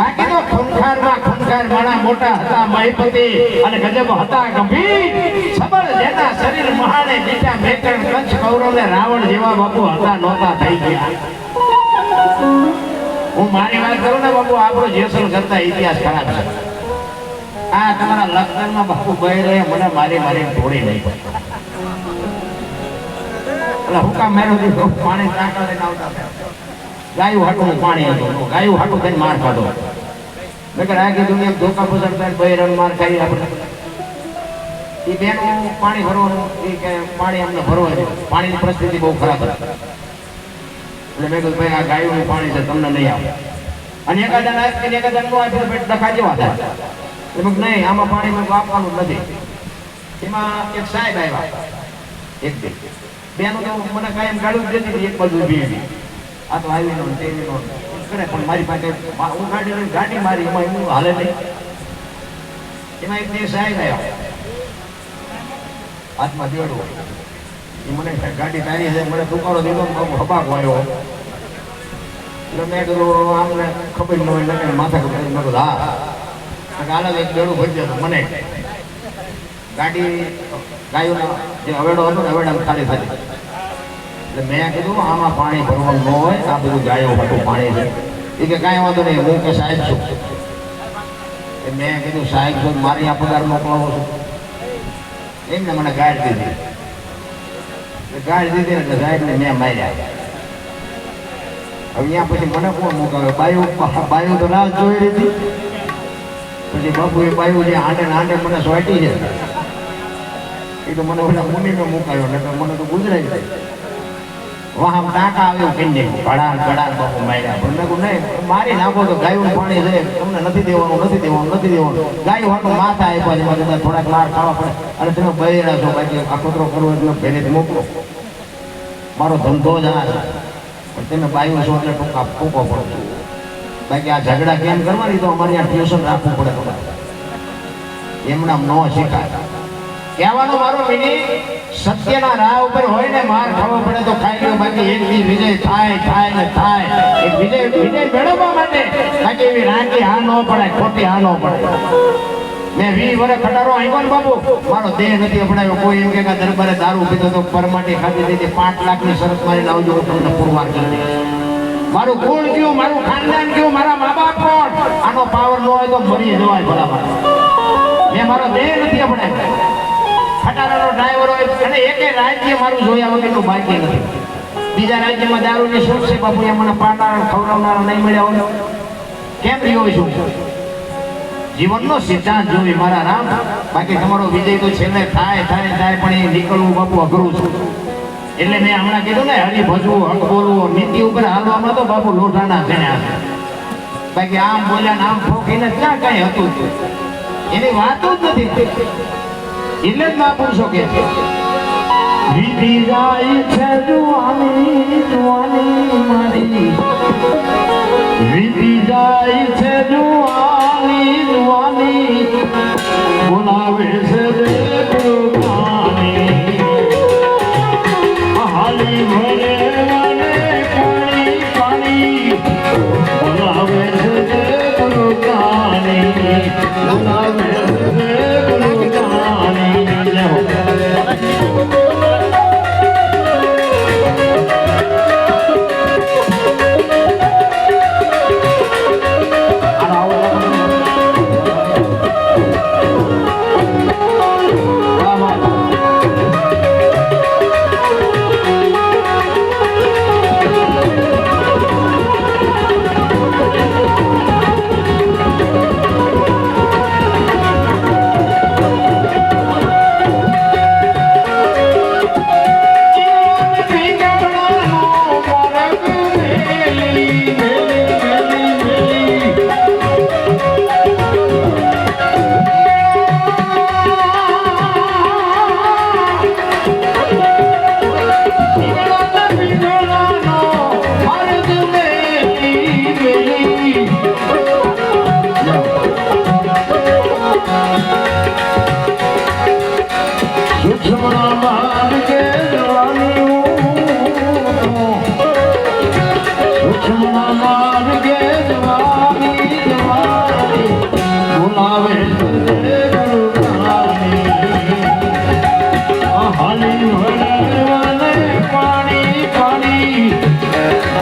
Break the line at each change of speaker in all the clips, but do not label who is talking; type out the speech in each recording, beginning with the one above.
બાકી તો ખૂંખારમાં ખૂંખાર માણા મોટા હતા મહીપતિ અને ગજબ હતા ગંભીર. સબળ જેના શરીર મહાને બીજા મેકણ કંચ કૌરવ ને રાવણ જેવા બાપુ હતા નહોતા થઈ ગયા. હું મારી વાત કરું ને બાપુ, આપણો જેસલ કરતા ઇતિહાસ ખરાબ છે. આ તમારા લગ્નમાં બાપુ ગઈ રહે, મને મારી મારી તોડી નહીં એટલે હુકામ મેરો પાણી લઈને આવતા. ગાયું હાટું પાણી હતું ગાયું હાટું થઈને માર ખાધો. કહ્યું આ કીધું એમ ધોકા પસરતા ભાઈ રન માર ખાઈ આપણે. એ બેનું પાણી ભરવાનું એ કે પાણી અમને ભરવા છે. પાણીની પરિસ્થિતિ બહુ ખરાબ હતી. એટલે મેં કીધું, ભાઈ, આ ગાયોનું પાણી છે, તમને નહીં આવે અને એકાદા ના કે એકાદા નો આપે પેટ ડખા જેવા થાય. એટલે નહીં, આમાં પાણી મેં આપવાનું નથી. એમાં એક સાહેબ આવ્યા. એક બે બેનું તો મને કાયમ ગાડું જ દેતી એક બાજુ ઊભી. આ તો તે નો કરે, પણ મારી પાસે હું ગાડી ગાડી મારી, એમાં એનું હાલે નહીં. એમાં એક દિવસ આવી ગયો હાથમાં દેડું એ મને ગાડી તારી છે, મને ટુકારો દીધો ને હબાકો આવ્યો એટલે મેં કીધું આમને ખબર ન હોય માથા કપાઈ મેં કીધું, હા. કીધું એક દેડું ભરી દેતો મને. ગાડી, ગાયોના અવેડો હતો ને અવેડા ખાલી થતી એટલે મેં કીધું, આમાં પાણી ભરવાનું ન હોય, આ બધું ગાયો હતું, પાણી છે. એ કે, કાંઈ વાંધો નહીં, હું કે સાહેબ છું. એ મેં કીધું, સાહેબ છું, મારી આ પગાર મોકલાવો છું. એમને મને ગાઈડ દીધી. ગાઈડ દીધી એટલે સાહેબને મેં માર્યા. હવે અહીંયા પછી મને કોણ મોકલાવે? બાયુ બાયુ તો રાહ જોઈ રહી પછી બાપુએ બાયુ જે ને આંડે મને સોટી છે. એ તો મને ઓલા મુનિને મુકાયો એટલે મને તો ગુજરાઈ જાય વાહ ટાંકા આવ્યો કિંડે ભડાલ ભડાલ બાપુ માર્યા. પણ મેં કહું નહીં, મારી નાખો તો ગાયું પાણી રહે તમને નથી દેવાનું નથી દેવાનું નથી દેવાનું. ગાયું હાટું માથા આપ્યા છે મારે થોડાક માર ખાવા પડે. અને તમે બહેરા છો, બાકી આ કચરો કરવો એટલે પહેલેથી મોકલો. મારો ધંધો જ આ છે. પણ તમે બાયું છો એટલે ટૂંકા ટૂંકો પડો. બાકી આ ઝઘડા કેમ કરવાની? તો અમારે ત્યાં ટ્યુશન રાખવું પડે તમારે. એમના ન શીખાય. કહેવાનો મારો મિની સત્યના રાહ ઉપર હોય ને માર ખાવો પડે તો ખાઈ લો, બાકી એક દી વિજય થાય થાય ને થાય. એ વિજય વિજય મેળવવા માટે બાકી એવી રાંકી હા ન પડે ખોટી હા ન પડે મેં વી વરે ખટારો આવ્યો બાબુ મારો દેહ નથી અપડાયો. કોઈ એમ કે દરબારે દારૂ પીધો તો પરમાટી ખાધી દીધી, પાંચ લાખની શરત મારીને આવજો હું તમને પુરવાર કરી મારું કુળ કયું મારું ખાનદાન કયું મારા મા બાપ કોણ? આનો પાવર ન હોય તો મરી જવાય ભલા મેં મારો દેહ નથી અપડાયો. ખટારાનો ડ્રાઈવર હોય અને એકે રાજ્ય મારું જોયા વગરનું બાકી નથી. બીજા રાજ્યમાં દારૂની શું છે, બાપુ એ મને પાડનારા ખવડાવનારા નહીં મળ્યા હોય. કેમ રહ્યો છું? જીવનનો સિદ્ધાંત જોવી મારા રામ. બાકી તમારો વિજય તો છેલ્લે થાય થાય થાય, પણ એ નીકળવું બાપુ અઘરું છું. એટલે મેં હમણાં કીધું ને હરી ભજવું, હક બોલવું, નીતિ ઉપર હાલવામાં તો બાપુ લોઢાના ગણ્યા બાકી આમ બોલ્યા આમ ફોકીને ક્યાં કઈ હતું? એની વાતો જ નથી. એટલે જ મહાપુરુષો કે છે વિધિ જાય છે જુવાની જુવાની મારી વિધિ જાય છે જુવાની જુવાની બોલાવે છે દેવતાની હાલી ભરે મને પાણી પાણી બોલાવે છે દેવતાની બોલાવે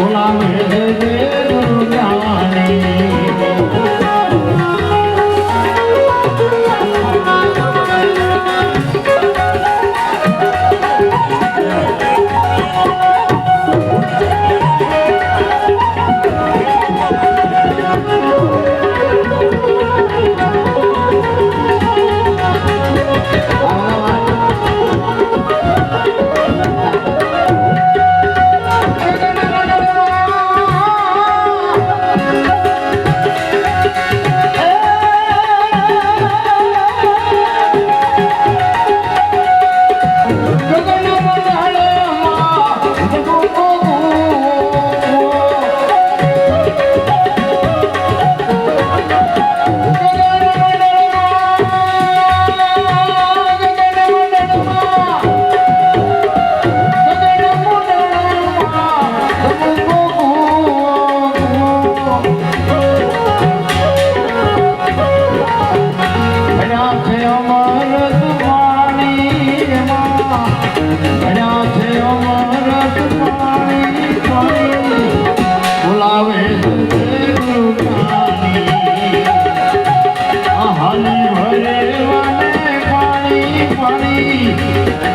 我拿五十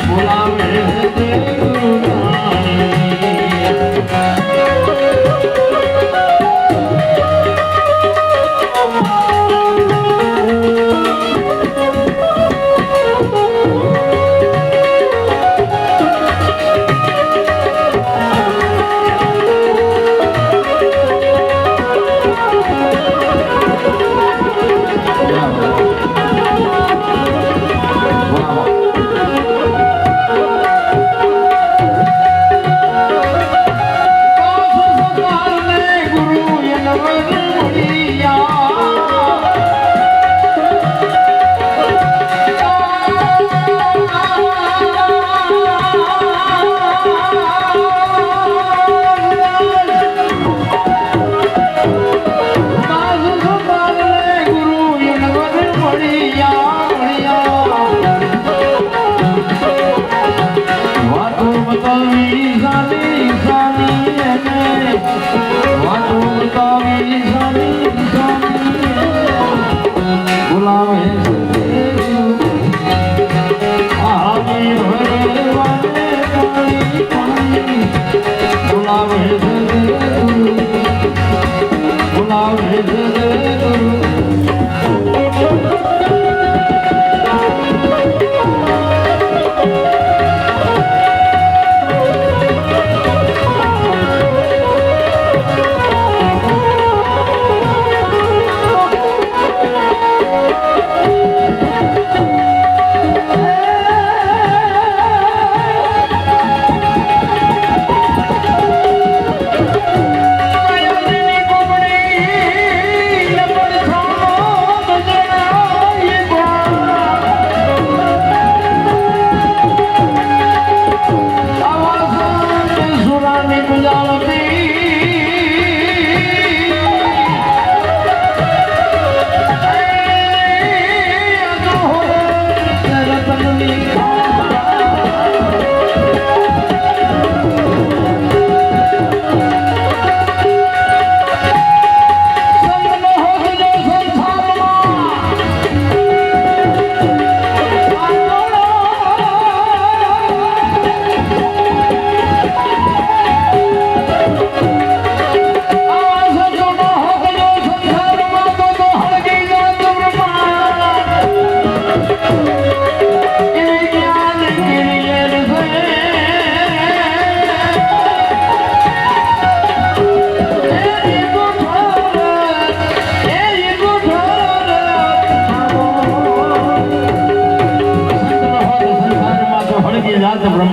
ভোলা মেরে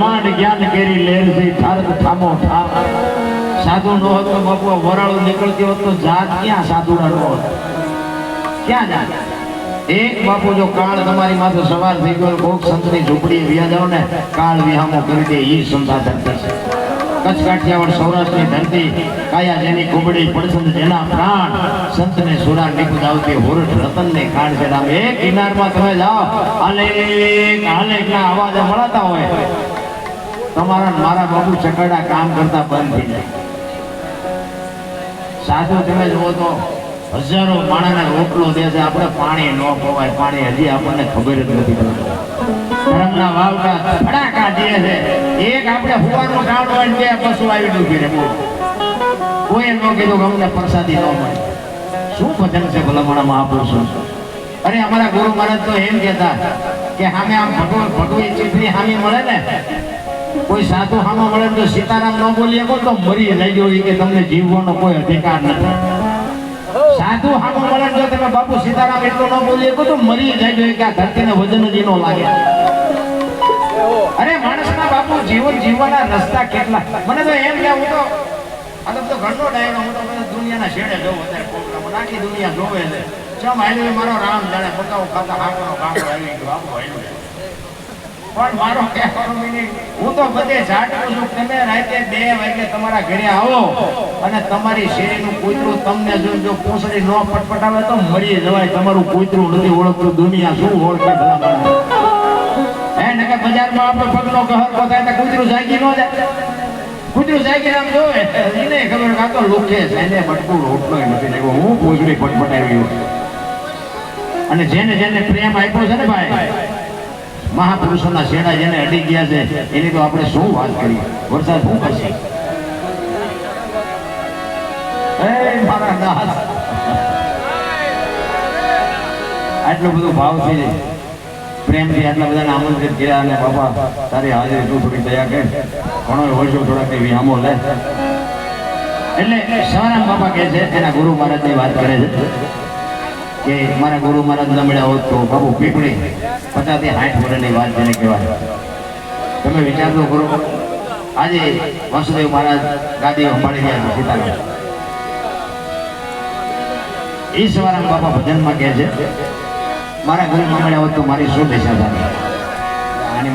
બ્રહ્માંડ જ્ઞાન કેરી લેર ઠારક થામો ઠામ સાધુ નો હતો, બાપુ, વરાળો નીકળતી હોત તો જાત ક્યાં સાધુ નો હતો? ક્યાં જાત? એક બાપુ જો કાળ તમારી માથે સવાર થઈ ગયો કોક સંતની ઝૂંપડી વ્યા જાવ ને, કાળ વિહામો કરી દે એ સંસાધન થશે. કચ્છ કાઠિયાવાડ સૌરાષ્ટ્રની ધરતી, કાયા જેની કુબડી પડસંદ જેના પ્રાણ સંતને સુરા નિકુદ આવતી હોરઠ રતનને કાળ છે. નામ એક કિનારમાં તમે જાઓ આલેક આલેકના અવાજ મળતા હોય. તમારા મારા બાપુ ચકડા કામ કરતા બંધ થઈ જાય. સાધુ તમે જુઓ તો હજારો માણસને રોટલો દે છે, આપણે પાણી ન પવાય પાણી હજી આપણને ખબર જ નથી ધર્મના વાવકા ફડાકા દે છે. એક આપણે હુવાનું ગામડું હોય બે પશુ આવી ડૂબી રે કોઈ ન કીધું કે અમને પ્રસાદી ન મળે. શું ભજન છે ભલામણા મહાપુરુષો અરે અમારા ગુરુ મહારાજ તો એમ કહેતા કે સામે આમ ભગવ ભગવી ચીજની સામે મળે ને કોઈ સાધુ હામા મળે તો સીતારામ ન બોલીએ કો તો મરી લઈ જવું કે તમને જીવવાનો કોઈ અધિકાર નથી. સાધુ હામો મળે જો તમે બાપુ સીતારામ એટલો ન બોલીએ કો તો મરી જાય કે આ ધરતીને વજન જ નો લાગે. અરે માણસના બાપુ જીવન જીવવાના રસ્તા કેટલા? મને તો એમ કે હું તો આ તો ઘણો ડાયરો હું તો દુનિયાના છેડે જોઉં અત્યારે પ્રોગ્રામ આખી દુનિયા જોવે છે. ચમ હાલે મારો રામ જાણે બતાવો ખાતા હાકનો કાકો આવી ગયો. બાપુ છે. પણ મારો હું તો બધે ઝાટકું છું, તમે રાતે બે વાગે તમારા ઘરે આવો અને તમારી શેરીનું કૂતરું તમને જો જો પૂંછડી ન પટપટાવે તો મરી જવાય. તમારું કૂતરું નથી ઓળખતું. દુનિયા શું ઓળખે ભલા માણસ. હે બજારમાં આપણે પગનો કહર પોતાય તો કૂતરું જાગી ન જાય. કૂતરું જાગીને આમ જોવે. એને છે. અને જેને જેને પ્રેમ આપ્યો છે ને ભાઈ મહાપુરુષોના શેડા જેને અડી ગયા છે, એની તો આપણે શું વાત કરીએ વરસાદ શું કરશે? આટલો બધો ભાવ ભાવથી પ્રેમથી આટલા બધાને આમંત્રિત કર્યા અને બાપા, તારી હાજરી તું થોડી દયા કે ઘણો વર્ષો થોડાક એવી આમો લે. એટલે સવારામ બાપા કહે છે, એના ગુરુ મહારાજની વાત કરે છે, કે મારા ગુરુ મહારાજ ન મળ્યા હોત તો બાબુ પીપળી પચાસથી સાઠ વર્ષની વાત જેને કહેવાય. તમે વિચારજો કરો. આજે વાસુદેવ મહારાજ ગાદી સંભાળી ગયા છે સીતારામ. એ સવારે બાપા ભજનમાં કહે છે, મારા ઘરે મળ્યા હોત તો મારી શું દિશા થાય આની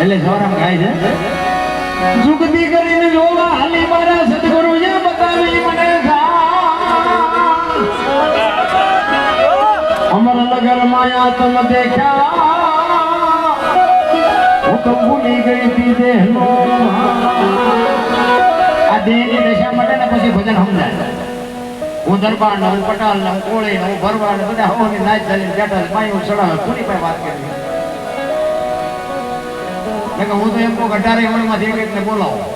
એટલે સવારામ ગાય છે જુગતી કરીને જોવા હાલી મારા સદગુરુ એ બતાવી મને. નગર માયા તમ દેખ્યા હું તો ભૂલી ગઈ તી દેહનો આ દેહની દશા માટે ને પછી ભજન સમજાય હું દરબાર ને પટાલ ને કોળી ને હું ભરવાડ ને બધા હોની નાચ ચાલી બેઠા પાયું ચડાવે કોની પાસે વાત કરી હું તો એમ કહું અઢારે હોળીમાંથી એક એકને બોલાવો.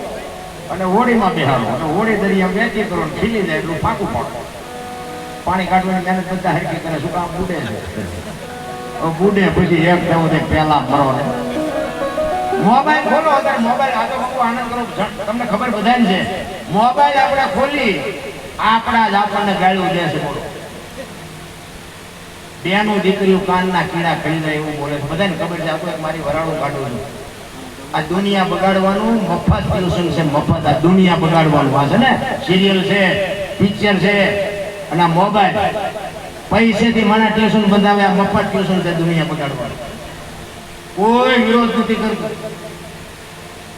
અને હોળીમાં બેહાડો, અને હોળી દરિયા વેચી કરો ખીલી જાય, એટલું ફાકું પાડો. પાણી કાઢવાની મહેનત બધા હરકી કરે, શું કામ બુડે છે? બુડે પછી એક થવું તે પહેલા મરો ને મોબાઈલ ખોલો અત્યારે, મોબાઈલ આ બહુ આનંદ કરો તમને ખબર બધાને છે? મોબાઈલ આપણે ખોલી, આપણા જ આપણને ગાળ્યું દે છે બેનું દીકરીઓ કાનના કીડા ખાઈ જાય એવું બોલે છે. બધાને ખબર છે આપણે મારી વરાળું કાઢવું છું. આ દુનિયા બગાડવાનું મફત ટ્યુશન છે, મફત. આ દુનિયા બગાડવાનું આ છે ને? સિરિયલ છે, પિક્ચર છે અને આ મોબાઈલ પૈસેથી મને ટ્યુશન બંધાવે, આ મફત ટ્યુશન છે દુનિયા બગાડવાનું. કોઈ વિરોધ નથી કરતું.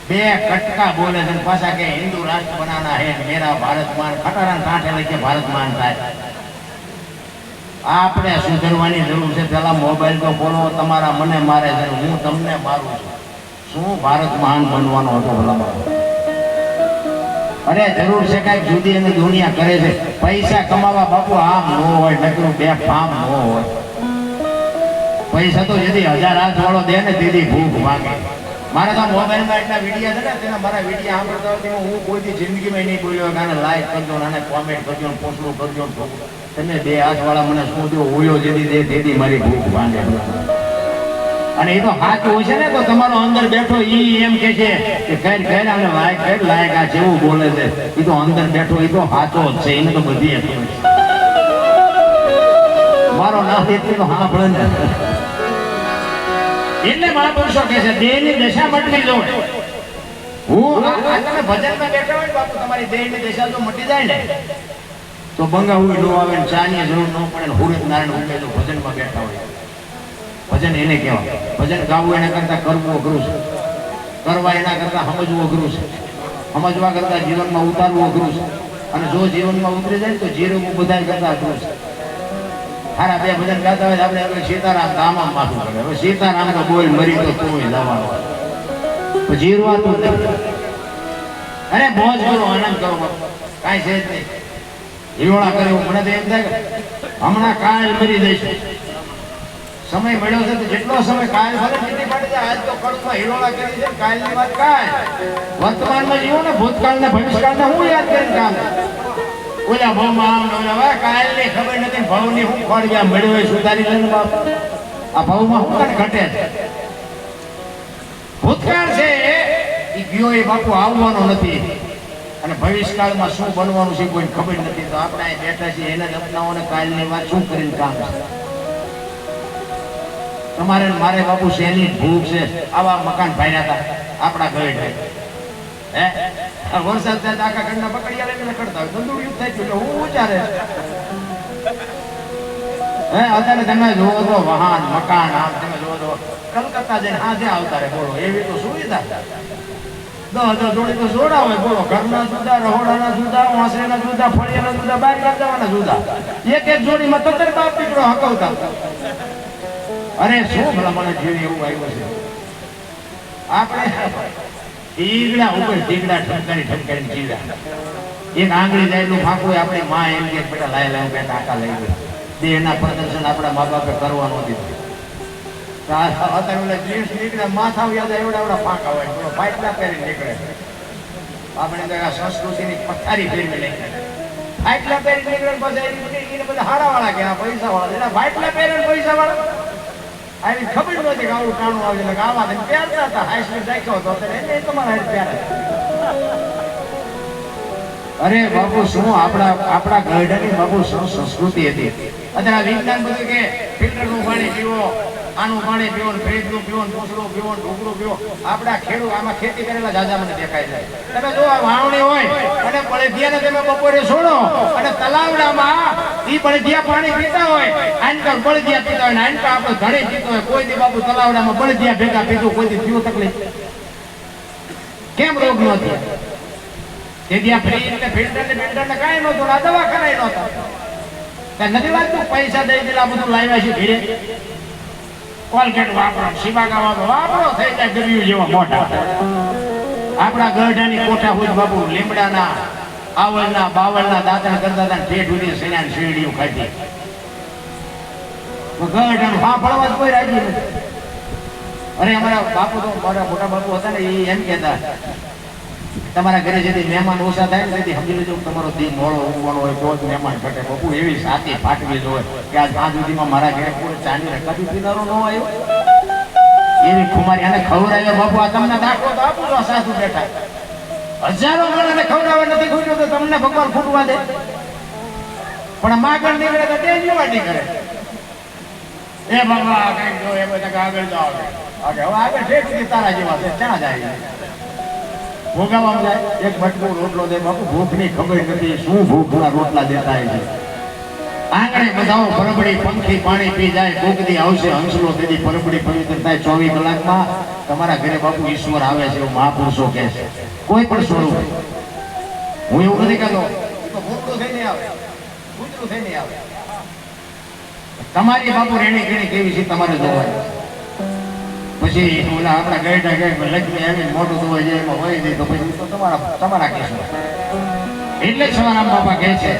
બે કટકા બોલે છે પાછા કે હિન્દુ રાષ્ટ્ર બનાના હે મેરા ભારત માન ખટારા કાંઠે લઈ ભારત માન થાય. આપણે સુધરવાની જરૂર છે. પેલા મોબાઈલ તો બોલો, તમારા મને મારે છે હું તમને મારું છું. શું ભારત મહાન બનવાનો હતો ભલામાં અરે જરૂર છે કાંઈક જુદી એની દુનિયા કરે છે. પૈસા કમાવા બાપુ આમ ન હોય, નકરું બે ફામ ન હોય. પૈસા તો જેથી હજાર હાથ વાળો દે ને તેથી ભૂખ માગે મારે તો મોબાઈલમાં એટલા વિડીયા છે ને તેના મારા વિડીયા સાંભળતા હોય હું કોઈથી જિંદગીમાં નહીં બોલ્યો કારણે લાઈક કરજો આને કોમેન્ટ કરજો પોસ્ટલું કરજો તમે બે હાથ વાળા મને શું દો, ઓયો જેથી દે, તેથી મારી ભૂખ વાગે. અને એ તો સાચું છે ને, તો તમારો અંદર બેઠો ઈ એમ કે છે કે કઈ કઈ અને લાયક કઈ લાયક આ જેવું બોલે છે. એ તો અંદર બેઠો, એ તો સાચો જ છે એને તો બધી મારો નામ એટલી તો હા ભણે એટલે મહાપુરુષો કે છે, દેહની દશા મટવી જોડે હું આ તમે ભજનમાં બેઠા હોય બાપુ તમારી દેહની દશા તો મટી જાય ને. તો બંગા હોય નો આવે ને, ચાની જરૂર ન પડે ને, હુરત નારાયણ ઉકે તો ભજનમાં બેઠા હોય. ભજન એને કહેવાય. ભજન ગાવું એના કરતા કરવું અઘરું છે. કરવા એના કરતા સમજવું અઘરું છે. સમજવા કરતા જીવનમાં ઉતારવું અઘરું છે. અને જો જીવનમાં ઉતરી જાય તો જીરવું બધા કરતા અઘરું છે. હારા બે ભજન ગાતા હોય આપણે આપણે સીતારામ દામા માથું પડે. હવે સીતારામ તો બોલ મરી તો તું લાવવાનો જીરવાતું નથી અરે મોજ કરો, આનંદ કરો કાંઈ છે જ નહીં. હિલોળા કરે મને તો એમ થાય હમણાં કાલ મરી જઈશ. સમય મળ્યો છે તો જેટલો સમય કાયલ ભલે કેટલી પડે છે આજ તો કડકમાં હિરોળા કરી છે કાલની વાત કાય વર્તમાનમાં જીવો ને ભૂતકાળ ને ભવિષ્યકાળ ને હું યાદ કરીને કામ ઓલા ભાવમાં આમ ને ઓલા ખબર નથી ભાવની હું ખોળ ગયા મળ્યો સુધારી લે બાપ. આ ભાવમાં હું કાંઈ ઘટે? ભૂતકાળ છે એ ગયો એ બાપુ આવવાનો નથી. અને ભવિષ્યકાળમાં શું બનવાનું છે કોઈને ખબર નથી. તો આપણે બેઠા છીએ, એને જ અપનાવો ને કાલની વાત શું કરીને કામ? છે તમારે મારે બાપુ શેની ભૂખ છે? આવા મકાન ભાડ્યા હતા આપણા ઘરે હે? વરસાદ થાય આખા ઘરના પકડિયા લઈને કરતા હોય. યુદ્ધ થાય એટલે હું વિચારે હે, અત્યારે તમે જોવો તો વાહન, મકાન, આમ તમે જોવો તો કલકત્તા જઈને હાથે આવતા રે બોલો. એવી તો સુવિધા. દસ દસ જોડી તો જોડા હોય બોલો. ઘરના જુદા, રહોડાના જુદા, વાંસળીના જુદા, ફળિયાના જુદા બહાર જવાના જુદા. એક એક જોડીમાં તત્તર બાપ દીકરો હકવતા. અરે શું ભલા મને જેવી એવું આવ્યું છે? આપણે ઈગડા ઉપર ટીગડા ઠપકારી ઠપકારી ચીડા એક આંગળી જાય એટલું ફાંકવું આપણે માં એમ કે બેટા લાય લાય બેટા આકા લઈ ગયો દેહના પ્રદર્શન આપણા મા બાપે કરવાનું તો આ અત્યારે ઓલા જીન્સ નીકળે માથા યાદ એવડા એવડા ફાંકા હોય પેલો પાઇટલા પહેરી નીકળે. આપણે તો આ સંસ્કૃતિની પથારી ફેરવી નાખી. ફાઇટલા પહેરી નીકળે પછી એને બધા હાડા વાળા કે આ પૈસાવાળા એના ફાઇટલા પહેરે પૈસા પૈસાવાળા. આવી ખબર નહોતી કે ટાણું આવે એટલે આવા ને પહેરતા હતા સ્પીડ રાખ્યો હતો એટલે એ તમારા પહેરે અરે બાપુ, શું આપણા આપણા ગરડાની બાપુ, શું સંસ્કૃતિ હતી? અત્યારે આ વિજ્ઞાન બધું કે ફિલ્ટરનું પાણી પીવો, આનું પાણી પીવો ફ્રીજનું પીવો પૂછડું પીવો ને ઢોકળું પીવો. આપણા ખેડૂત, આમાં ખેતી કરેલા જાજા મને દેખાય છે. તમે જો આ વાવણી હોય, અને બળદિયાને તમે બપોરે છોડો અને તલાવડામાં ઈ બળદિયા પાણી પીતા હોય આનકર બળદિયા પીતા હોય ને આનકર આપણે ઘરે પીતો હોય. કોઈ દી બાપુ તલાવડામાં બળદિયા ભેગા પીધું કોઈ દી થયું તકલીફ. કેમ રોગ ન થયા? તેથી આ ફ્રીજ ને ફિલ્ટર ને ફિલ્ટર ને કાંઈ નહોતું આ દવાખાના નહોતા કાંઈ નથી લાગતું? પૈસા દઈ દેલા બધું લાવ્યા છે ધીરે કોલગેટ વાપરો, શિવાગા વાપરો વાપરો, થઈ જાય ગરીબ જેવા મોટા આપણા ગઢાની કોઠા હોય બાબુ લીમડાના આવળના, બાવળના દાંતણ કરતા હતા ઠેઠ સુધી સેના શેરડીઓ ખાધી. ગઢાનું ફાફડવા જ કોઈ રાજી નથી. અરે, અમારા બાપુ તો મારા મોટા બાપુ હતા ને, એ એમ કહેતા, તમારા ઘરે જેથી મહેમાન ઓછા થાય ને, તેથી સમજી લેજો તમારો દી મોડો ઊંઘવાનો હોય, તો જ મહેમાન ઘટે. બાપુ એવી સાતી ફાટવી જ હોય કે આજ પાંચ સુધીમાં મારા ઘરે પૂરે ચાંદી કદી પીનારો ન આવ્યો. એવી ખુમારી, અને ખવડાવ્યો, બાપુ, આ તમને દાખલો તો આપું સાસુ બેઠા. હજારો ગણાને ખવડાવવા નથી ખૂટ્યું તો તમને ભગવાન ખૂટવા દે. પણ માગણ નીકળે તો તે જોવા કરે એ બાબા કંઈક જો એ બધા આગળ જાઓ હવે આગળ તારા જેવા ક્યાં જાય ભોગાવામાં જાય, એક બટકો રોટલો દે, બાપુ, ભૂખની ખબર નથી, શું ભૂખના રોટલા દેતા છે. આંગણે બધાઓ પરબડી, પંખી, પાણી પી જાય ભૂખથી આવશે હંસલો તેથી પરબડી પવિત્ર થાય ચોવીસ કલાકમાં. તમારા ઘરે બાપુ ઈશ્વર આવે છે એવું મહાપુરુષો કહે છે. કોઈ પણ સ્વરૂપ. હું એવું નથી કહેતો. આવે. આવે. તમારી બાપુ રેણી કેણી કેવી છે તમારે જોવાય પછી ઓલા આપણા ગયડા ગઈ લક્ષ્મી આવીને મોટું ધોવાઈ હોય એમાં હોય નહીં તો પછી તમારા તમારા કેસમાં એટલે સવારામ બાપા કહે છે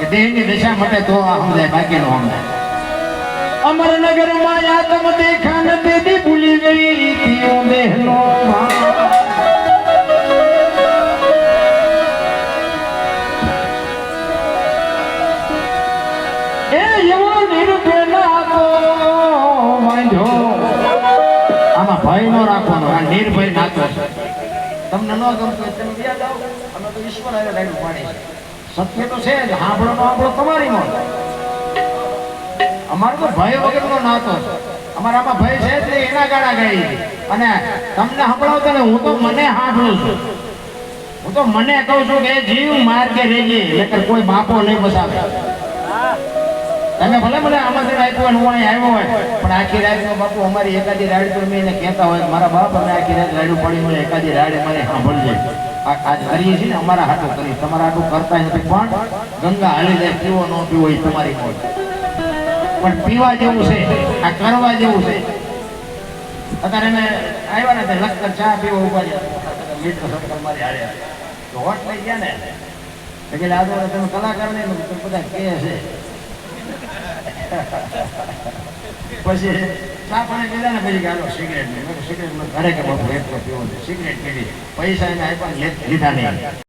કે દેહની દશા મટે તો આ સમજાય, બાકીનું સમજાય. અમરનગરમાં આતમ દેખા ન દેદી ભૂલી ગઈ રીતિઓ બહેનો એ એવો નિર્ભેલા તો આમાં ભય ન આ નિર્ભય નાતો તમને ન ગમતો તમે બીજા જાઓ અમે તો ઈશ્વર હારે લાડુ પાડી સત્ય તો છે જ આપણો આપણો તમારી નો અમારો તો ભય વગરનો નાતો છે અમારા આમાં ભય છે જ એના ગાળા ગઈ. અને તમને સંભળાવતો ને, હું તો મને હાંભળું છું. હું તો મને કહું છું કે જીવ માર્ગે રેજે નકર કોઈ બાપો નહીં બસાવે. તમે ભલે મને આમંત્રણ આપ્યું હોય હું અહીં આવ્યો હોય, પણ આખી રાતનો બાપુ અમારી એકાદી રાડ પર મેં એને કહેતા હોય મારા બાપ અમે આખી રાત રાડું પડી હોય, એકાદી રાડ અમારે સાંભળજે. આજ કરીએ છીએ ને, અમારા હાટું કરી તમારા હાટું કરતા નથી, પણ ગંગા હાલી જાય પીવો ન પીવો એ તમારી મોજ. પણ પીવા જેવું છે, આ કરવા જેવું છે. અત્યારે એને આવ્યા ને લખતર ચા પીવો ઊભા મિત્ર સર્કલ મારી હારે તો હોટ થઈ ગયા ને એટલે આ તમે કલાકાર ને બધા કહે છે. પછી ચા પાણી પીધા ને પછી ગાલો સિગરેટ નહીં સિગરેટ ઘરે કે બાપુ એક પીવો સિગરેટ પીધી. પૈસા એને આપ્યા લીધા નહીં.